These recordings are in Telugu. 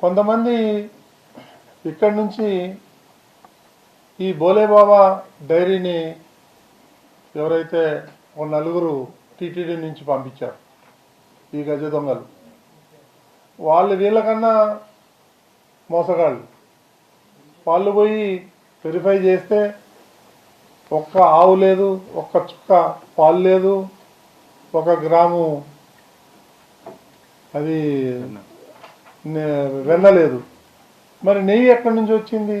కొంతమంది ఇక్కడి నుంచి ఈ బోలేబాబా డైరీని ఎవరైతే ఒక నలుగురు టీటీడీ నుంచి పంపించారు ఈ గజ దొంగలు. వాళ్ళు వీళ్ళకన్నా మోసగాళ్ళు. వాళ్ళు పోయి వెరిఫై చేస్తే ఒక్క ఆవు లేదు ఒక్క చుక్క పాలు లేదు ఒక గ్రాము అది వెన్న లేదు మరి నెయ్యి ఎక్కడి నుంచి వచ్చింది?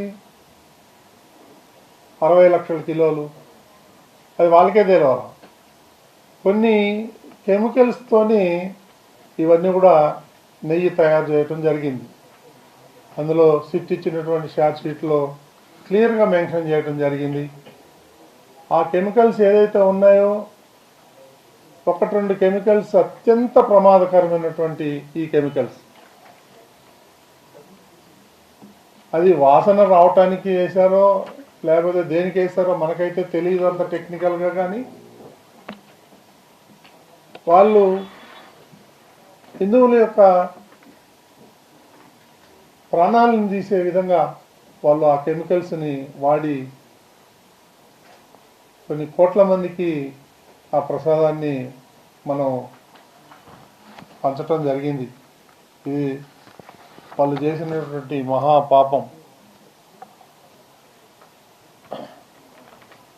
అరవై లక్షల కిలోలు. అది వాళ్ళకే తెలియాలి కొన్ని కెమికల్స్తోని ఇవన్నీ కూడా నెయ్యి తయారు చేయటం జరిగింది. అందులో సిట్ ఇచ్చినటువంటి షార్ట్ షీట్లో క్లియర్గా మెన్షన్ చేయటం జరిగింది. ఆ కెమికల్స్ ఏదైతే ఉన్నాయో ఒకటి రెండు కెమికల్స్ అత్యంత ప్రమాదకరమైనటువంటి ఈ కెమికల్స్. అది వాసన రావటానికి వేశారో లేకపోతే దేనికి వేశారో మనకైతే తెలియదు అంత టెక్నికల్గా కానీ. వాళ్ళు హిందువుల యొక్క ప్రాణాలను తీసే విధంగా వాళ్ళు ఆ కెమికల్స్ని వాడి కొన్ని కోట్ల మందికి ఆ ప్రసాదాన్ని మనం పంచటం జరిగింది. ఇది వాళ్ళు చేసినటువంటి మహా పాపం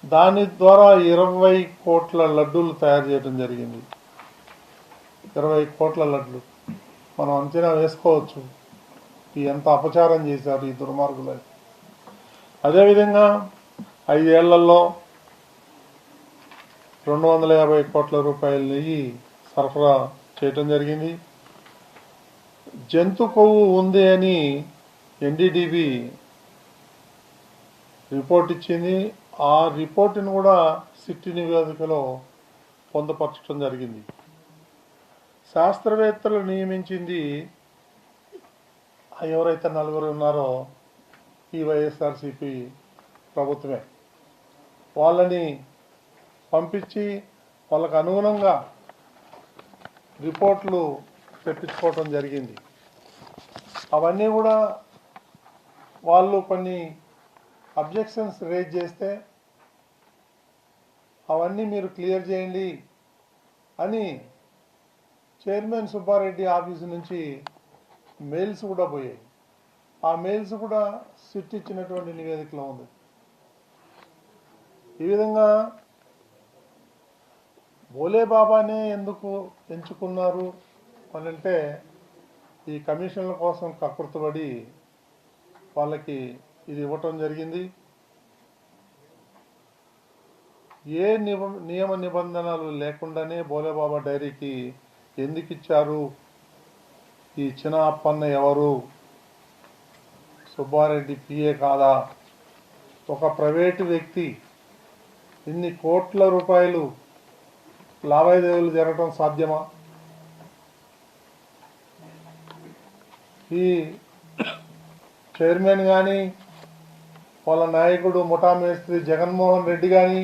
దాని ద్వారా ఇరవై కోట్ల లడ్డూలు తయారు చేయడం జరిగింది. ఇరవై కోట్ల లడ్లు మనం అంచనా వేసుకోవచ్చు. ఎంత అపచారం చేశారు ఈ దుర్మార్గులు. అదేవిధంగా ఐదేళ్ళలో రెండు వందల యాభై కోట్ల రూపాయల నెయ్యి సరఫరా చేయటం జరిగింది. జంతు కొవ్వు ఉంది అని ఎన్డీడీబీ రిపోర్ట్ ఇచ్చింది. ఆ రిపోర్టును కూడా సిట్టి నివేదికలో పొందపరచడం జరిగింది. శాస్త్రవేత్తలు నియమించింది ఎవరైతే నలుగురు ఉన్నారో ఈ వైఎస్ఆర్సిపి ప్రభుత్వమే. వాళ్ళని పంపించి వాళ్ళకు అనుగుణంగా రిపోర్ట్లు తెప్పించుకోవటం జరిగింది. అవన్నీ కూడా వాళ్ళు కొన్ని అబ్జెక్షన్స్ రేజ్ చేస్తే అవన్నీ మీరు క్లియర్ చేయండి అని చైర్మన్ సుబ్బారెడ్డి ఆఫీసు నుంచి మెయిల్స్ కూడా పోయాయి. ఆ మెయిల్స్ కూడా సిట్ ఇచ్చినటువంటి నివేదికలో ఉంది. ఈ విధంగా భోలే బాబానే ఎందుకు ఎంచుకున్నారు? అని అంటే ఈ కమిషన్ల కోసం కకృతపడి వాళ్ళకి ఇది ఇవ్వటం జరిగింది. ఏ నియమ నిబంధనలు లేకుండానే బోలేబాబా డైరీకి ఎందుకు ఇచ్చారు ఈ చిన్న అప్పన్న ఎవరు? సుబ్బారెడ్డి పిఏ కాదా? ఒక ప్రైవేటు వ్యక్తి ఇన్ని కోట్ల రూపాయలు లావాదేవీలు జరగటం సాధ్యమా? ఈ చైర్మన్ కానీ వాళ్ళ నాయకుడు ముఠా మేస్త్రి జగన్మోహన్ రెడ్డి కానీ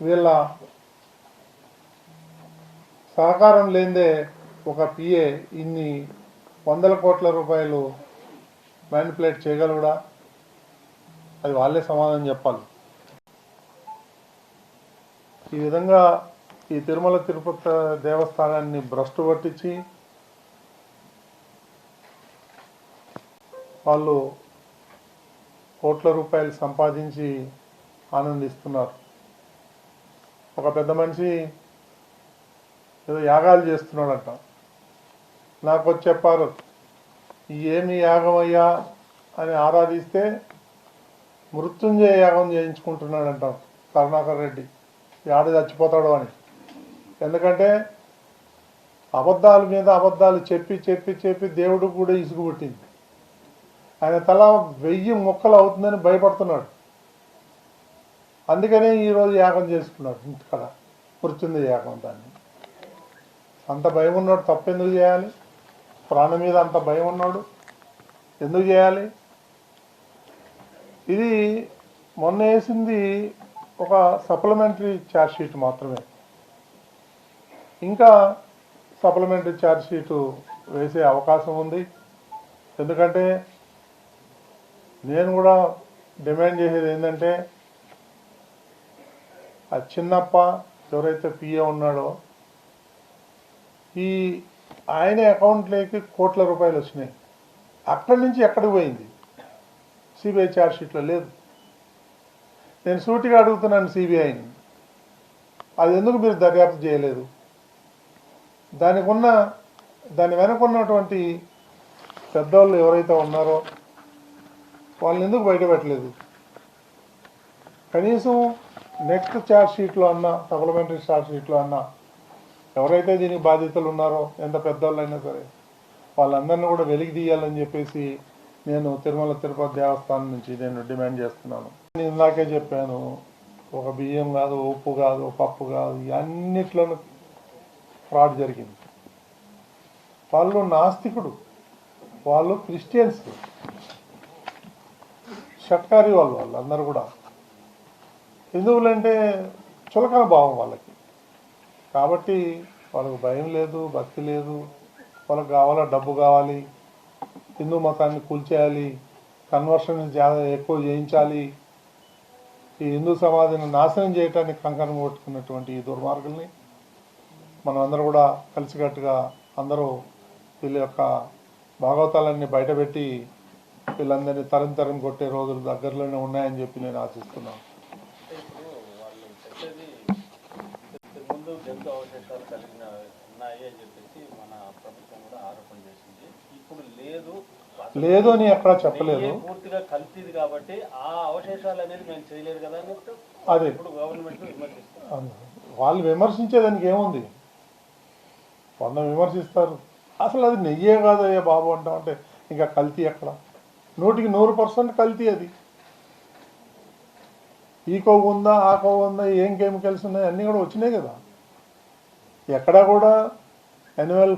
వీళ్ళ సహకారం లేదే ఒక పిఏ ఇన్ని వందల కోట్ల రూపాయలు మ్యానిపులేట్ చేయగలడా అది వాళ్ళే సమాధానం చెప్పాలి. ఈ విధంగా ఈ తిరుమల తిరుపతి దేవస్థానాన్ని భ్రష్టు పట్టించి వాళ్ళు కోట్ల రూపాయలు సంపాదించి ఆనందిస్తున్నారు. ఒక పెద్ద మనిషి ఏదో యాగాలు చేస్తున్నాడంట. నాకు వచ్చి చెప్పారు ఏమి యాగం అయ్యా అని ఆరాధిస్తే మృత్యుంజయ యాగం చేయించుకుంటున్నాడంట కరుణాకర్ రెడ్డి. ఆడ చచ్చిపోతాడు అని. ఎందుకంటే అబద్ధాల మీద అబద్ధాలు చెప్పి చెప్పి చెప్పి దేవుడు కూడా ఇసుగు పుట్టింది ఆయన తల వెయ్యి మొక్కలు అవుతుందని భయపడుతున్నాడు. అందుకనే ఈరోజు యాగం చేసుకున్నాడు. ఇంటికాడ మృత్యుంది యాగం దాన్ని. అంత భయం ఉన్నాడు తప్పెందుకు చేయాలి? ప్రాణం మీద అంత భయం ఉన్నాడు ఎందుకు చేయాలి? ఇది మొన్న వేసింది ఒక సప్లిమెంటరీ ఛార్జ్ షీట్ మాత్రమే. ఇంకా సప్లిమెంటరీ ఛార్జ్ షీటు వేసే అవకాశం ఉంది. ఎందుకంటే నేను కూడా డిమాండ్ చేసేది ఏంటంటే ఆ చిన్నప్ప ఎవరైతే పిఏ ఉన్నాడో ఈ ఆయన అకౌంట్లోకి కోట్ల రూపాయలు వచ్చినాయి. అక్కడి నుంచి ఎక్కడికి పోయింది? సిబిఐ ఛార్జ్షీట్లో లేదు. నేను సూటిగా అడుగుతున్నాను సిబిఐని అది ఎందుకు మీరు దర్యాప్తు చేయలేదు? దానికి ఉన్న దాని వెనక ఉన్నటువంటి పెద్దవాళ్ళు ఎవరైతే ఉన్నారో వాళ్ళని ఎందుకు బయటపెట్టలేదు కనీసం నెక్స్ట్ ఛార్జ్ షీట్లో అన్నా సప్లిమెంటరీ ఛార్జ్ షీట్లో అన్నా ఎవరైతే దీనికి బాధితులు ఉన్నారో ఎంత పెద్దవాళ్ళు అయినా సరే వాళ్ళందరినీ కూడా వెలికి తీయాలని చెప్పేసి నేను తిరుమల తిరుపతి దేవస్థానం నుంచి నేను డిమాండ్ చేస్తున్నాను. నేను ఇందాకే చెప్పాను ఒక బియ్యం కాదు ఉప్పు కాదు పప్పు కాదు అన్నిట్లోనూ ఫ్రాడ్ జరిగింది. వాళ్ళు నాస్తికుడు. వాళ్ళు క్రిస్టియన్స్. షట్కారి వాళ్ళు వాళ్ళు అందరూ కూడా. హిందువులంటే చులకన భావం వాళ్ళకి. కాబట్టి వాళ్ళకు భయం లేదు భక్తి లేదు. వాళ్ళకి కావాలా డబ్బు కావాలి. హిందూ మతాన్ని కూల్చేయాలి. కన్వర్షన్ జాగా ఎక్కువ చేయించాలి. ఈ హిందూ సమాధిని నాశనం చేయడానికి కంకణం కొట్టుకున్నటువంటి ఈ దుర్మార్గుల్ని మనం అందరూ కూడా కలిసికట్టుగా అందరూ వీళ్ళ యొక్క భాగవతాలన్నీ బయటపెట్టి వీళ్ళందరినీ తరం తరం కొట్టే రోజులు దగ్గరలోనే ఉన్నాయని చెప్పి నేను ఆశిస్తున్నాను. అంటే ఇప్పుడు వాళ్ళు చెప్పేది ముందు జంతు అవశేషాలు కలిగిన ఉన్నాయి అని చెప్పేసి మన ప్రభుత్వం కూడా ఆరోపణ చేసింది ఇప్పుడు లేదు అని ఎక్కడా చెప్పలేదు. పూర్తిగా కల్తీది కాబట్టి ఆ అవశేషాలు అనేది మేము చేయలేదు కదా అదే. వాళ్ళు విమర్శించేదానికి ఏముంది? వంద విమర్శిస్తారు. అసలు అది నెయ్యే కాదయ్యా బాబు అంటాం అంటే ఇంకా కల్తీ ఎక్కడ? నూటికి నూరు పర్సెంట్ కల్తీ అది. ఈ కొవ్వు ఉందా ఆ కొవ్వు ఉందా ఏం కెమికల్స్ ఉన్నాయి అన్నీ కూడా వచ్చినాయి కదా. ఎక్కడా కూడా యాన్యువల్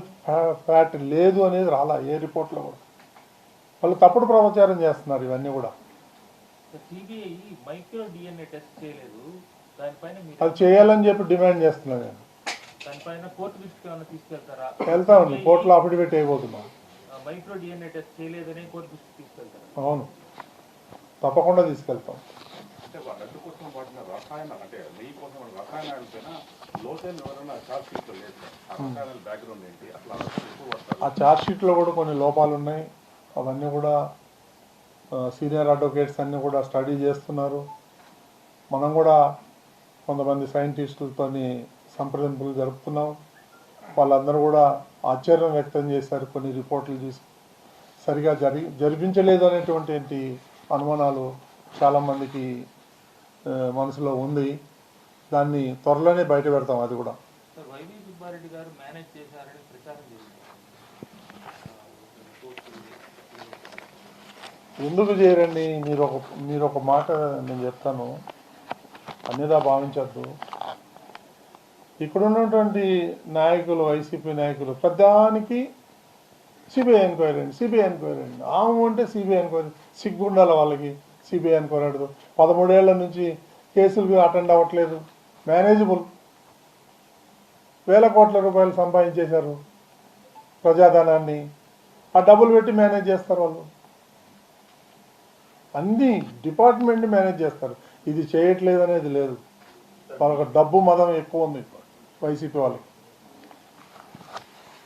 ఫ్యాట్ లేదు అనేది రాలా ఏ రిపోర్ట్లో కూడా. వాళ్ళు తప్పుడు ప్రచారం చేస్తున్నారు ఇవన్నీ కూడా. సిబిఐ మైక్రో డిఎన్ఏ టెస్ట్ చేయలేదు. దానిపైన మీరు అది చేయాలని చెప్పి డిమాండ్ చేస్తున్నాను నేను. వెళ్తామండి కోర్టులో అఫిడవిట్ అయిపోతున్నాం మైక్రో డిఎన్ఏ టెస్ట్ చేయలేదని కోర్టు తీసుకెళ్తారా. అవును. తప్పకుండా తీసుకెళ్తాం. అంటే కోసం రసాయన అంటే నెయ్యి కోసం వాడిన రసాయనాల పైన లోతైన వివరణ చార్జ్ షీట్లో లేదు. ఆ రసాయనాల బ్యాక్గ్రౌండ్ ఏంటి? అట్లా ఆ ఛార్జ్ షీట్లో కూడా కొన్ని లోపాలు ఉన్నాయి అవన్నీ కూడా సీనియర్ అడ్వకేట్స్ అన్నీ కూడా స్టడీ చేస్తున్నారు. మనం కూడా కొంతమంది సైంటిస్టులతోని సంప్రదింపులు జరుపుతున్నాం. వాళ్ళందరూ కూడా ఆశ్చర్యం వ్యక్తం చేశారు కొన్ని రిపోర్ట్లు చూసి. సరిగా జరి జరిపించలేదు అనేటువంటి అనుమానాలు చాలామందికి మనసులో ఉంది. దాన్ని త్వరలోనే బయట పెడతాం అది కూడా. ఎందుకు చేయరండి? మీరు ఒక మీరు ఒక మాట నేను చెప్తాను. అన్నిదా భావించద్దు. ఇక్కడ ఉన్నటువంటి నాయకులు వైసీపీ నాయకులు ప్రధానికి సిబిఐ ఎంక్వైరీ అండి సిబిఐ ఎంక్వైరీ అండి. ఆమె అంటే సిబిఐ ఎంక్వైరీ సిగ్గుండాలి వాళ్ళకి సిబిఐ ఎంక్వైరీ అడుగు పదమూడేళ్ళ నుంచి కేసులు అటెండ్ అవ్వట్లేదు మేనేజబుల్ వేల కోట్ల రూపాయలు సంపాదించేశారు ప్రజాధనాన్ని. ఆ డబ్బులు పెట్టి మేనేజ్ చేస్తారు వాళ్ళు. అన్ని డిపార్ట్మెంట్ మేనేజ్ చేస్తారు. ఇది చేయట్లేదు అనేది లేదు. వాళ్ళకి డబ్బు మదం ఎక్కువ ఉంది. వైసీపీ వాళ్ళకి.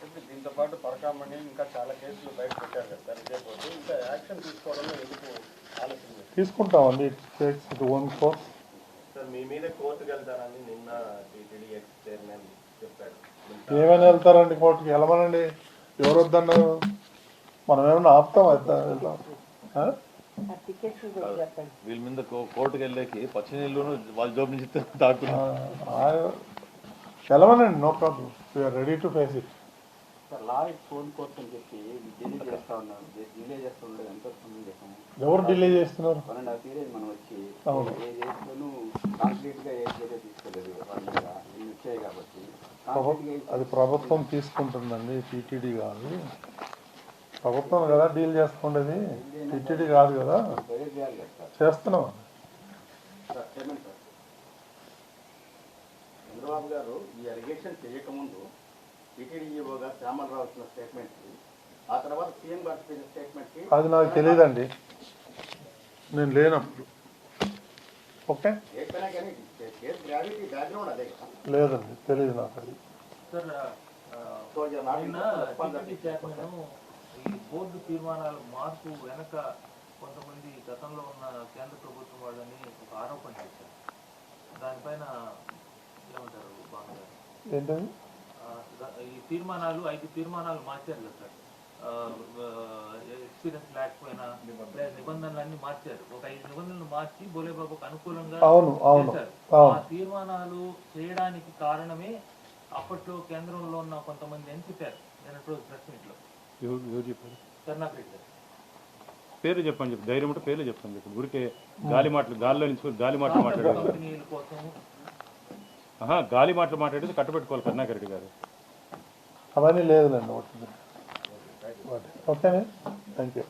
ఇప్పుడు దీంతో పాటు పరకామణి ఇంకా చాలా కేసులు బయట పెట్టారు కదా ఇంకా యాక్షన్ తీసుకోవడంలో ఎందుకు? తీసుకుంటామండి takes it one course. Sir మీ మీద కోర్టుకు వెళ్తారని నిన్న టీటీడీ ఎక్స్ చైర్మన్ చెప్పారు. ఏమైనా వెళ్తారండి కోర్టుకి? వెళ్ళమనండి. ఎవరు వద్దన్నారు? మనం ఏమైనా ఆపుతాం వెళ్తాం? వీళ్ళ మీద కో- కోర్టుకు వెళ్ళేకి పచ్చి నీళ్ళు వాళ్ళ జోబు నుంచి తాగుతున్నారు వెళ్ళమనండి no problem we are ready to face it ఎవరు డిలే చేస్తున్నారు? అది ప్రభుత్వం తీసుకుంటుందండి టీటీడీ కాదు ప్రభుత్వం కదా డీల్ చేసుకుండేది టీటీడీ కాదు కదా. చేస్తున్నాం సార్ ఏమండి సార్ చంద్రబాబు గారు ఈ అలిగేషన్ చేయకముందు టీటీడీఓగా శ్యామలరావు ఇచ్చిన స్టేట్మెంట్ ఆ తర్వాత సీఎం గారి స్టేట్మెంట్కి అది నాకు తెలియదండి. నేను లేనప్పుడు. ఓకే? లేదండి తెలియదు నాకు అది. బోర్డు తీర్మానాల మార్పు వెనక కొంతమంది గతంలో ఉన్న కేంద్ర ప్రభుత్వం వాళ్ళని ఒక ఆరోపణ చేశారు. దానిపైన ఈ తీర్మానాలు ఐదు తీర్మానాలు మార్చారు కదా సార్ ఎక్స్పీరియన్స్ లేకపోయినా లేదా నిబంధనలన్నీ మార్చారు. ఒక ఐదు నిబంధనలు మార్చి బోలేబాబుకు అనుకూలంగా అవును అవును ఆ తీర్మానాలు చేయడానికి కారణమే అప్పట్లో కేంద్రంలో ఉన్న కొంతమంది అని చెప్పారు నిన్నటి రోజు ప్రెస్ మీట్లో ఎవరు ఎవరు చెప్పారు? కరుణాకర్ రెడ్డి గారు. పేరు చెప్పండి చెప్పి. ధైర్యం ఉంటే పేర్లు చెప్పండి చెప్పి. ఊరికే గాలి మాటలు గాలిలో నుంచి గాలి మాటలు మాట్లాడారు కంపెనీల కోసం గాలి మాటలు మాట్లాడేది కట్టబెట్టుకోవాలి కరుణాకర్ రెడ్డి గారు. అవన్నీ లేదులేండి ఓకే ఓకేనే థ్యాంక్ యూ